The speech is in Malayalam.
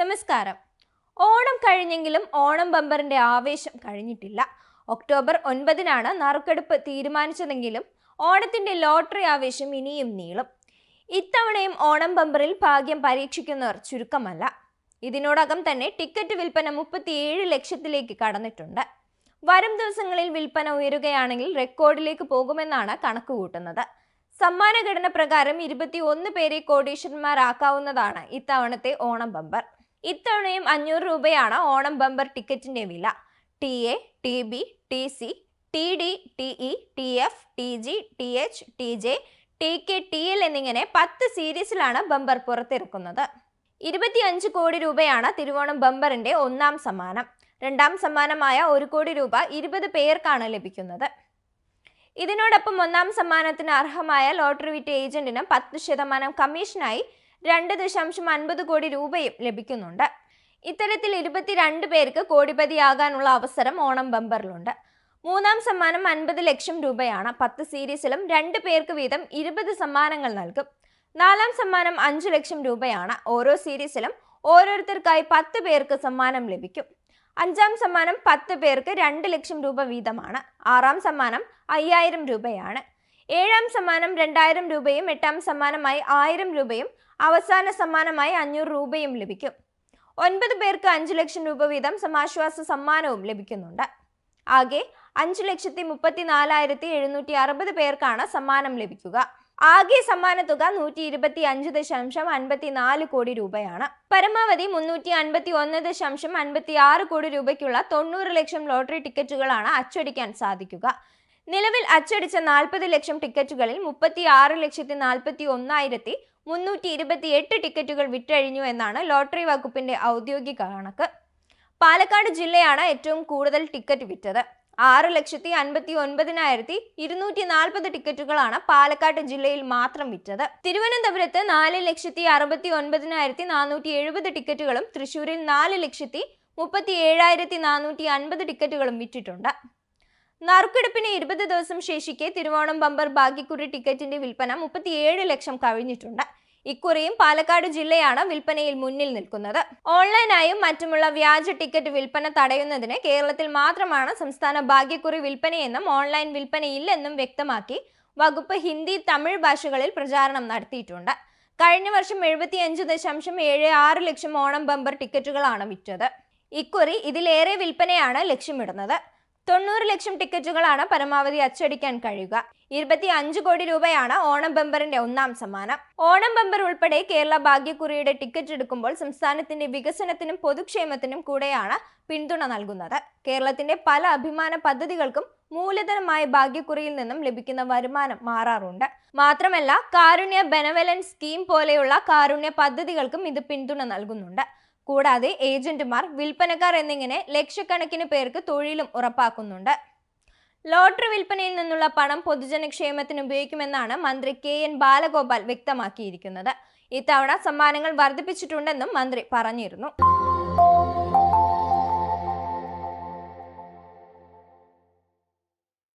നമസ്കാരം. ഓണം കഴിഞ്ഞെങ്കിലും ഓണം ബമ്പറിന്റെ ആവേശം കഴിഞ്ഞിട്ടില്ല. ഒക്ടോബർ ഒൻപതിനാണ് നറുക്കെടുപ്പ് തീരുമാനിച്ചതെങ്കിലും ഓണത്തിന്റെ ലോട്ടറി ആവേശം ഇനിയും നീളും. ഇത്തവണയും ഓണം ബമ്പറിൽ ഭാഗ്യം പരീക്ഷിക്കുന്നവർ ചുരുക്കമല്ല. ഇതിനോടകം തന്നെ ടിക്കറ്റ് വിൽപ്പന മുപ്പത്തിയേഴ് ലക്ഷത്തിലേക്ക് കടന്നിട്ടുണ്ട്. വരും ദിവസങ്ങളിൽ വിൽപ്പന ഉയരുകയാണെങ്കിൽ റെക്കോർഡിലേക്ക് പോകുമെന്നാണ് കണക്കുകൂട്ടുന്നത് സമ്മാനഘടന പ്രകാരം ഇരുപത്തി ഒന്ന് പേരെ കോടീശ്വരന്മാരാക്കാവുന്നതാണ് ഇത്തവണത്തെ ഓണം ബമ്പർ. ഇത്തവണയും അഞ്ഞൂറ് രൂപയാണ് ഓണം ബമ്പർ ടിക്കറ്റിന്റെ വില. T A T B T C T D T E T F T G T H T J T K T L എന്നിങ്ങനെ പത്ത് സീരീസിലാണ് ബമ്പർ പുറത്തിറക്കുന്നത്. ഇരുപത്തിയഞ്ച് കോടി രൂപയാണ് തിരുവോണം ബമ്പറിന്റെ ഒന്നാം സമ്മാനം. രണ്ടാം സമ്മാനമായ ഒരു കോടി രൂപ ഇരുപത് പേർക്കാണ് ലഭിക്കുന്നത്. ഇതിനോടൊപ്പം ഒന്നാം സമ്മാനത്തിന് അർഹമായ ലോട്ടറി വിറ്റ് ഏജന്റിന് പത്ത് ശതമാനം കമ്മീഷനായി രണ്ട് ദശാംശം അൻപത് കോടി രൂപയും ലഭിക്കുന്നുണ്ട്. ഇത്തരത്തിൽ ഇരുപത്തിരണ്ട് പേർക്ക് കോടിപതിയാകാനുള്ള അവസരം ഓണം ബമ്പറിലുണ്ട്. മൂന്നാം സമ്മാനം അൻപത് ലക്ഷം രൂപയാണ്. പത്ത് സീരീസിലും രണ്ട് പേർക്ക് വീതം ഇരുപത് സമ്മാനങ്ങൾ നൽകും. നാലാം സമ്മാനം അഞ്ച് ലക്ഷം രൂപയാണ്. ഓരോ സീരീസിലും ഓരോരുത്തർക്കായി പത്ത് പേർക്ക് സമ്മാനം ലഭിക്കും. അഞ്ചാം സമ്മാനം പത്ത് പേർക്ക് രണ്ട് ലക്ഷം രൂപ വീതമാണ്. ആറാം സമ്മാനം അയ്യായിരം രൂപയാണ്. ഏഴാം സമ്മാനം രണ്ടായിരം രൂപയും എട്ടാം സമ്മാനമായി ആയിരം രൂപയും അവസാന സമ്മാനമായി അഞ്ഞൂറ് രൂപയും ലഭിക്കും. ഒൻപത് പേർക്ക് അഞ്ച് ലക്ഷം രൂപ വീതം സമാശ്വാസ സമ്മാനവും ലഭിക്കുന്നുണ്ട്. ആകെ അഞ്ച് ലക്ഷത്തി മുപ്പത്തി നാലായിരത്തി എഴുന്നൂറ്റി അറുപത് പേർക്കാണ് സമ്മാനം ലഭിക്കുക. ആകെ സമ്മാനത്തുക നൂറ്റി ഇരുപത്തി അഞ്ച് ദശാംശം അൻപത്തി നാല് കോടി രൂപയാണ്. പരമാവധി മുന്നൂറ്റി അൻപത്തി ഒന്ന് ദശാംശം അൻപത്തി ആറ് കോടി രൂപയ്ക്കുള്ള തൊണ്ണൂറ് ലക്ഷം ലോട്ടറി ടിക്കറ്റുകളാണ് അച്ചടിക്കാൻ സാധിക്കുക. നിലവിൽ അച്ചടിച്ച നാൽപ്പത് ലക്ഷം ടിക്കറ്റുകളിൽ മുപ്പത്തി ആറ് ലക്ഷത്തി നാൽപ്പത്തി ഒന്നായിരത്തി മുന്നൂറ്റി ഇരുപത്തി എട്ട് ടിക്കറ്റുകൾ വിറ്റഴിഞ്ഞു എന്നാണ് ലോട്ടറി വകുപ്പിന്റെ ഔദ്യോഗിക കണക്ക്. പാലക്കാട് ജില്ലയാണ് ഏറ്റവും കൂടുതൽ ടിക്കറ്റ് വിറ്റത്. ആറ് ലക്ഷത്തി അൻപത്തി ഒൻപതിനായിരത്തി ഇരുന്നൂറ്റി നാൽപ്പത് ടിക്കറ്റുകളാണ് പാലക്കാട് ജില്ലയിൽ മാത്രം വിറ്റത്. തിരുവനന്തപുരത്ത് നാല് ലക്ഷത്തി അറുപത്തി ഒൻപതിനായിരത്തി നാനൂറ്റി എഴുപത് ടിക്കറ്റുകളും തൃശൂരിൽ നാല് ലക്ഷത്തി മുപ്പത്തി ഏഴായിരത്തി നാനൂറ്റി അൻപത് ടിക്കറ്റുകളും വിറ്റിട്ടുണ്ട്. നറുക്കെടുപ്പിന് ഇരുപത് ദിവസം ശേഷിക്കെ തിരുവോണം ബമ്പർ ഭാഗ്യക്കുറി ടിക്കറ്റിന്റെ വിൽപ്പന മുപ്പത്തിയേഴ് ലക്ഷം കവിഞ്ഞിട്ടുണ്ട് ഇക്കുറിയും പാലക്കാട് ജില്ലയാണ് വിൽപ്പനയിൽ മുന്നിൽ നിൽക്കുന്നത്. ഓൺലൈനായും മറ്റുമുള്ള വ്യാജ ടിക്കറ്റ് വിൽപ്പന തടയുന്നതിന് കേരളത്തിൽ മാത്രമാണ് സംസ്ഥാന ഭാഗ്യക്കുറി വിൽപ്പനയെന്നും ഓൺലൈൻ വിൽപ്പനയില്ലെന്നും വ്യക്തമാക്കി വകുപ്പ് ഹിന്ദി തമിഴ് ഭാഷകളിൽ പ്രചാരണം നടത്തിയിട്ടുണ്ട്. കഴിഞ്ഞ വർഷം എഴുപത്തിയഞ്ച് ദശാംശം ഏഴ് ആറ് ലക്ഷം ഓണം ബമ്പർ ടിക്കറ്റുകളാണ് വിറ്റത്. ഇക്കുറി ഇതിലേറെ വിൽപ്പനയാണ് ലക്ഷ്യമിടുന്നത്. തൊണ്ണൂറ് ലക്ഷം ടിക്കറ്റുകളാണ് പരമാവധി അച്ചടിക്കാൻ കഴിയുക. ഇരുപത്തി അഞ്ച് കോടി രൂപയാണ് ഓണം ബമ്പറിന്റെ ഒന്നാം സമ്മാനം. ഓണം ബമ്പർ ഉൾപ്പെടെ കേരള ഭാഗ്യക്കുറിയുടെ ടിക്കറ്റ് എടുക്കുമ്പോൾ സംസ്ഥാനത്തിന്റെ വികസനത്തിനും പൊതുക്ഷേമത്തിനും കൂടെയാണ് പിന്തുണ നൽകുന്നത്. കേരളത്തിന്റെ പല അഭിമാന പദ്ധതികൾക്കും മൂലധനമായ ഭാഗ്യക്കുറിയിൽ നിന്നും ലഭിക്കുന്ന വരുമാനം മാറാറുണ്ട്. മാത്രമല്ല കാരുണ്യ ബെനവലൻസ് സ്കീം പോലെയുള്ള കാരുണ്യ പദ്ധതികൾക്കും ഇത് പിന്തുണ നൽകുന്നുണ്ട്. കൂടാതെ ഏജന്റുമാർ വിൽപ്പനക്കാർ എന്നിങ്ങനെ ലക്ഷക്കണക്കിന് പേർക്ക് തൊഴിലും ഉറപ്പാക്കുന്നുണ്ട്. ലോട്ടറി വിൽപ്പനയിൽ നിന്നുള്ള പണം പൊതുജനക്ഷേമത്തിന് ഉപയോഗിക്കുമെന്നാണ് മന്ത്രി കെ എൻ ബാലഗോപാൽ വ്യക്തമാക്കിയിരിക്കുന്നത്. ഇത്തവണ സമ്മാനങ്ങൾ വർദ്ധിപ്പിച്ചിട്ടുണ്ടെന്നും മന്ത്രി പറഞ്ഞിരുന്നു.